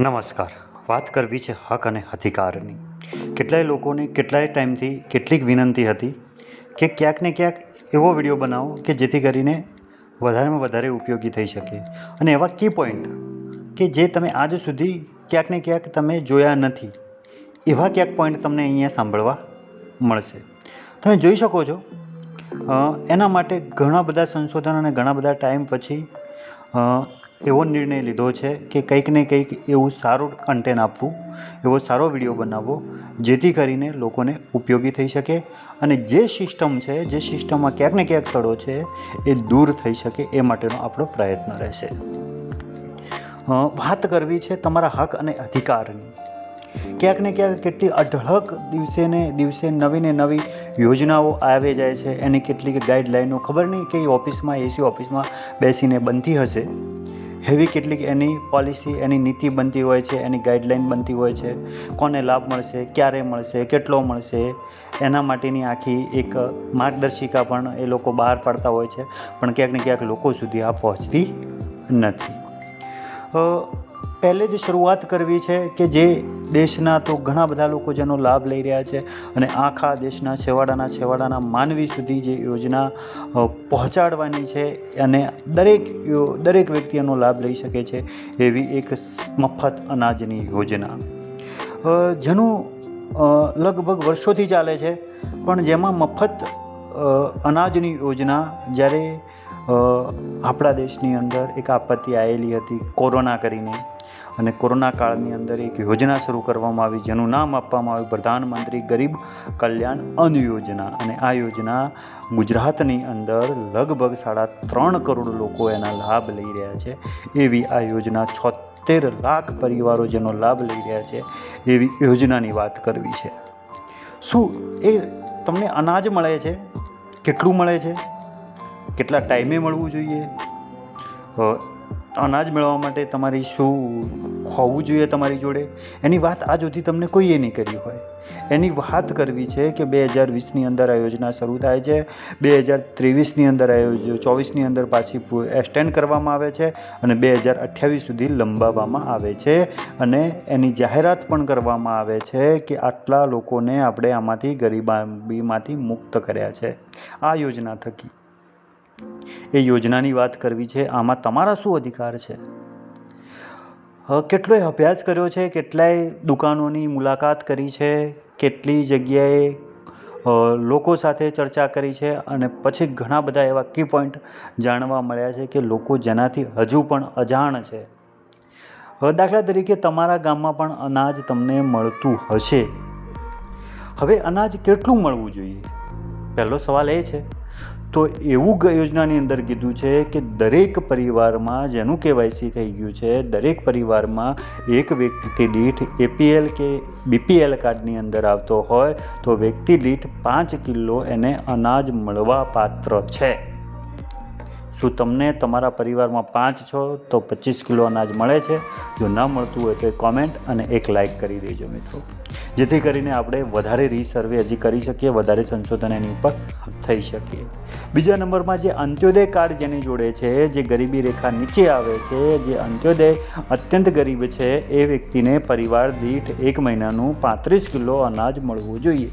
નમસ્કાર. વાત કરવી છે હક અને અધિકારની. કેટલાય લોકોને કેટલાય ટાઈમથી કેટલીક વિનંતી હતી કે ક્યાંક ને ક્યાંક એવો વીડિયો બનાવો કે જેથી કરીને વધારેમાં વધારે ઉપયોગી થઈ શકે. અને એવા કી પોઈન્ટ કે જે તમે આજ સુધી ક્યાંક ને ક્યાંક તમે જોયા નથી, એવા ક્યાંક પોઈન્ટ તમને અહીંયા સાંભળવા મળશે. તમે જોઈ શકો છો એના માટે ઘણા બધા સંશોધન અને ઘણા બધા ટાઈમ પછી એવો નિર્ણય લીધો છે કે કંઈક ને કંઈક એવું સારું કન્ટેન્ટ આપવું, એવો સારો વીડિયો બનાવવો, જેથી કરીને લોકોને ઉપયોગી થઈ શકે અને જે સિસ્ટમ છે, જે સિસ્ટમમાં ક્યાંક ને ક્યાંક સડો છે, એ દૂર થઈ શકે એ માટેનો આપણો પ્રયત્ન રહેશે. વાત કરવી છે તમારા હક અને અધિકારની. ક્યાંક ને ક્યાંક કેટલી અઢળક દિવસે ને દિવસે નવી ને નવી યોજનાઓ આવે જાય છે, એની કેટલીક ગાઈડલાઈનો ખબર નહીં કે ઓફિસમાં એસી ઓફિસમાં બેસીને બનતી હશે? એવી કેટલીક એની પોલિસી એની નીતિ બનતી હોય છે, એની ગાઈડલાઈન બનતી હોય છે. કોને લાભ મળશે, ક્યારે મળશે, કેટલો મળશે, એના માટેની આખી એક માર્ગદર્શિકા પણ એ લોકો બહાર પાડતા હોય છે. પણ ક્યાંક ને ક્યાંક લોકો સુધી આ પહોંચતી નથી. પહેલે જ શરૂઆત કરવી છે કે જે દેશના તો ઘણા બધા લોકો જેનો લાભ લઈ રહ્યા છે અને આખા દેશના છેવાડાના છેવાડાના માનવી સુધી જે યોજના પહોંચાડવાની છે અને દરેક દરેક વ્યક્તિ એનો લાભ લઈ શકે છે એવી એક મફત અનાજની યોજના. જેનું લગભગ વર્ષોથી ચાલે છે, પણ જેમાં મફત અનાજની યોજના જ્યારે આપણા દેશની અંદર એક આપત્તિ આવેલી હતી કોરોના કરીને. અને કોરોના કાળની અંદર એક યોજના શરૂ કરવામાં આવી, જેનું નામ આપવામાં આવ્યું પ્રધાનમંત્રી ગરીબ કલ્યાણ અન્ન યોજના. અને આ યોજના ગુજરાતની અંદર લગભગ સાડા ત્રણ કરોડ લોકો એના લાભ લઈ રહ્યા છે. એવી આ યોજના છોતેર લાખ પરિવારો જેનો લાભ લઈ રહ્યા છે, એવી યોજનાની વાત કરવી છે. શું એ તમને અનાજ મળે છે? કેટલું મળે છે? કેટલા ટાઈમે મળવું જોઈએ? અનાજ મેળવવા માટે તમારી શું હોવું જોઈએ તમારી જોડે? એની વાત આજ સુધી તમને કોઈએ નહીં કરી હોય. એની વાત કરવી છે કે બે હજાર વીસની અંદર આ યોજના શરૂ થાય છે. બે હજાર ત્રેવીસની અંદર આ ચોવીસની અંદર પાછી એક્સટેન્ડ કરવામાં આવે છે અને બે હજાર અઠ્યાવીસ સુધી લંબાવવામાં આવે છે. અને એની જાહેરાત પણ કરવામાં આવે છે કે આટલા લોકોને આપણે આમાંથી ગરીબાબીમાંથી મુક્ત કર્યા છે. આ યોજના થકી. એ યોજનાની વાત કરવી છે. આમાં તમારા શું અધિકાર છે? કેટલોય અભ્યાસ કર્યો છે? કેટલાય દુકાનોની મુલાકાત કરી છે? કેટલી જગ્યાએ લોકો સાથે ચર્ચા કરી છે? અને પછી ઘણા બધા એવા કી પોઈન્ટ જાણવા મળ્યા છે કે લોકો જેનાથી હજુ પણ અજાણ છે. દાખલા તરીકે તમારા ગામમાં પણ અનાજ તમને મળતું હશે. હવે અનાજ કેટલું મળવું જોઈએ? પહેલો સવાલ એ છે તો એવું યોજનાની અંદર કીધું છે કે દરેક પરિવારમાં, જેનું કેવાયસી થઈ ગયું છે, દરેક પરિવારમાં એક વ્યક્તિ દીઠ એપીએલ કે બીપીએલ કાર્ડની અંદર આવતો હોય, તો વ્યક્તિ દીઠ પાંચ કિલો એને અનાજ મળવા પાત્ર છે. શું તમને તમારા પરિવારમાં પાંચ છો, તો પચીસ કિલો અનાજ મળે છે? જો ન મળતું હોય તો કોમેન્ટ અને એક લાઇક કરી દેજો મિત્રો. જેથી કરીને આપણે વધારે રીસર્વે હજી કરી શકીએ, વધારે સંશોધન એની ઉપર થઈ શકીએ. બીજા નંબરમાં જે અંત્યોદય કાર્ડ જેની જોડે છે, જે ગરીબી રેખા નીચે આવે છે, જે અંત્યોદય અત્યંત ગરીબ છે, એ વ્યક્તિને પરિવાર દીઠ એક મહિનાનું પાંત્રીસ કિલો અનાજ મળવું જોઈએ.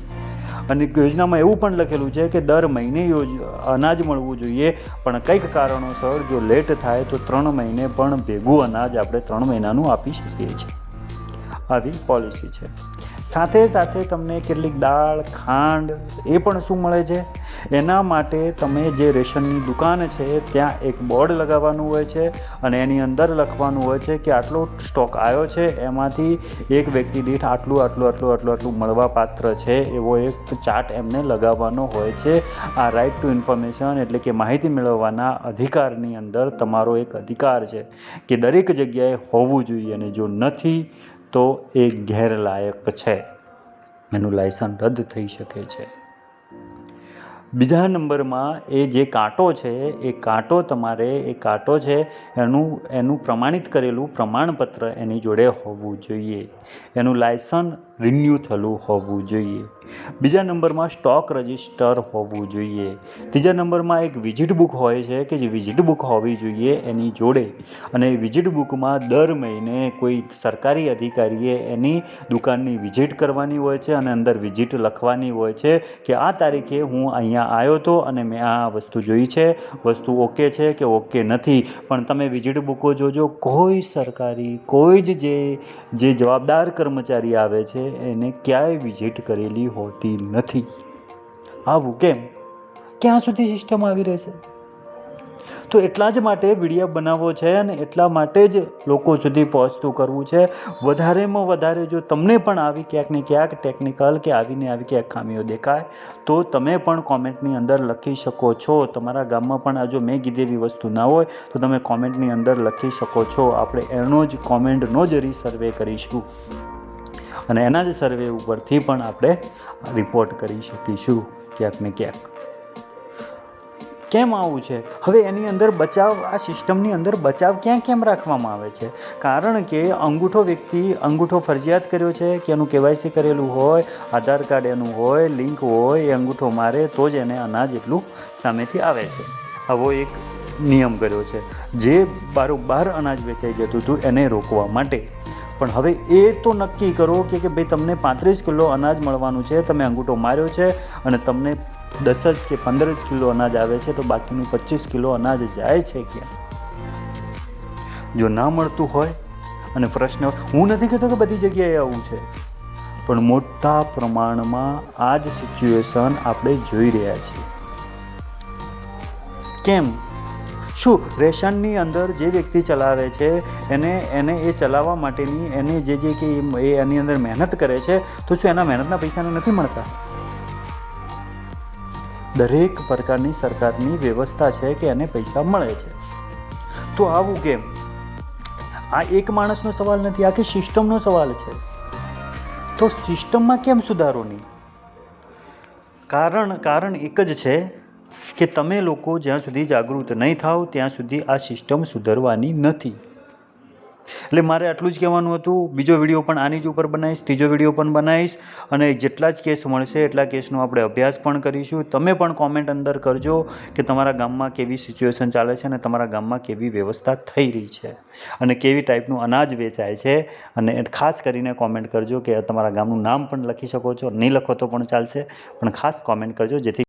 અને યોજનામાં એવું પણ લખેલું છે કે દર મહિને યોજ, અનાજ મળવું જોઈએ, પણ કંઈક કારણોસર જો લેટ થાય તો ત્રણ મહિને પણ ભેગું અનાજ આપણે ત્રણ મહિનાનું આપી શકીએ છીએ. આવી પોલિસી છે. સાથે સાથે તમને કેટલીક દાળ, ખાંડ એ પણ શું મળે છે? એના માટે તમે જે રેશનની દુકાન છે, ત્યાં એક બોર્ડ લગાવવાનું હોય છે અને એની અંદર લખવાનું હોય છે કે આટલો સ્ટોક આવ્યો છે, એમાંથી એક વ્યક્તિ દીઠ આટલું આટલું આટલું આટલું આટલું મળવા પાત્ર છે, એવો એક ચાર્ટ એમને લગાવવાનો હોય છે. આ રાઇટ ટુ ઇન્ફોર્મેશન એટલે કે માહિતી મેળવવાના અધિકારની અંદર તમારો એક અધિકાર છે કે દરેક જગ્યાએ હોવું જોઈએ અને જો નથી તો એ ગેરલાયક છે. એનું લાયસન્સ રદ થઈ શકે છે. બીજા નંબરમાં એ જે કાંટો છે, એ કાંટો તમારે, એ કાંટો છે, એનું એનું પ્રમાણિત કરેલું પ્રમાણપત્ર એની જોડે હોવું જોઈએ. એનું લાયસન્સ રિન્યૂ થયેલું હોવું જોઈએ. બીજા નંબરમાં સ્ટોક રજિસ્ટર હોવું જોઈએ. ત્રીજા નંબરમાં એક વિઝિટ બુક હોય છે કે જે વિઝિટ બુક હોવી જોઈએ એની જોડે. અને વિઝિટ બુકમાં દર મહિને કોઈ સરકારી અધિકારીએ એની દુકાનની વિઝિટ કરવાની હોય છે અને અંદર વિઝિટ લખવાની હોય છે કે આ તારીખે હું અહીંયા આવ્યો હતો અને મેં આ વસ્તુ જોઈ છે. વસ્તુ ઓકે છે કે ઓકે નથી, પણ તમે વિઝિટ બુકો જોજો. કોઈ સરકારી, કોઈ જ જે જે જવાબદાર કર્મચારી આવે છે, એને ક્યાંય વિઝિટ કરેલી હોતી નથી. આવું કેમ? ક્યાં સુધી સિસ્ટમ આવી રહેશે? તો એટલા જ માટે વીડિયો બનાવવો છે અને એટલા માટે જ લોકો સુધી પહોંચતું કરવું છે. વધારેમાં વધારે જો તમને પણ આવી ક્યાંક ને ક્યાંક ટેકનિકલ કે આવીને આવી ક્યાંક ખામીઓ દેખાય, તો તમે પણ કોમેન્ટની અંદર લખી શકો છો. તમારા ગામમાં પણ આ જો મેં કીધી એવી વસ્તુ ના હોય, તો તમે કોમેન્ટની અંદર લખી શકો છો. આપણે એનો જ કોમેન્ટનો જ રીસર્વે કરીશું. અને એના જ સર્વે ઉપરથી પણ આપણે રિપોર્ટ કરી શકીશું ક્યાંક ને ક્યાંક. કેમ આવું છે? હવે એની અંદર બચાવ, આ સિસ્ટમની અંદર બચાવ ક્યાં કેમ રાખવામાં આવે છે? કારણ કે અંગૂઠો વ્યક્તિ અંગૂઠો ફરજિયાત કર્યો છે કે એનું કેવાયસી કરેલું હોય, આધાર કાર્ડ એનું હોય, લિંક હોય, એ અંગૂઠો મારે તો જ એને અનાજ એટલું સામેથી આવે છે. આવો એક નિયમ કર્યો છે. જે બારોબાર અનાજ વેચાઈ જતું હતું એને રોકવા માટે. પણ હવે એ તો નક્કી કરો કે ભાઈ તમને પાંત્રીસ કિલો અનાજ મળવાનું છે, તમે અંગૂઠો માર્યો છે અને તમને દસ જ કે પંદર જ કિલો અનાજ આવે છે, તો બાકીનું પચીસ કિલો અનાજ જાય છે ક્યાં? જો ના મળતું હોય, અને પ્રશ્ન હું નથી કહેતો કે બધી જગ્યાએ આવું છે, પણ મોટા પ્રમાણમાં આ જ સિચ્યુએશન આપણે જોઈ રહ્યા છીએ. કેમ? શું રેશનની અંદર જે વ્યક્તિ ચલાવે છે, એને એને એ ચલાવવા માટેની, એને જે જે કે એની અંદર મહેનત કરે છે, તો શું એના મહેનતના પૈસાને નથી મળતા? દરેક પ્રકારની સરકારની વ્યવસ્થા છે કે એને પૈસા મળે છે. તો આવું કેમ? આ એક માણસનો સવાલ નથી, આખી સિસ્ટમનો સવાલ છે. તો સિસ્ટમમાં કેમ સુધારો નહીં? કારણ કારણ એક જ છે કે તમે લોકો જ્યાં સુધી જાગૃત નહીં થાવ, ત્યાં સુધી આ સિસ્ટમ સુધરવાની નથી. એટલે મારે આટલું જ કહેવાનું હતું. બીજો વીડિયો પણ આની જ ઉપર બનાવીશ, ત્રીજો વીડિયો પણ બનાવીશ અને જેટલા જ કેસ મળશે એટલા કેસનો આપણે અભ્યાસ પણ કરીશું. તમે પણ કોમેન્ટ અંદર કરજો કે તમારા ગામમાં કેવી સિચ્યુએશન ચાલે છે અને તમારા ગામમાં કેવી વ્યવસ્થા થઈ રહી છે અને કેવી ટાઈપનું અનાજ વેચાય છે અને ખાસ કરીને કોમેન્ટ કરજો કે તમારા ગામનું નામ પણ લખી શકો છો. નહીં લખો તો પણ ચાલશે, પણ ખાસ કોમેન્ટ કરજો જેથી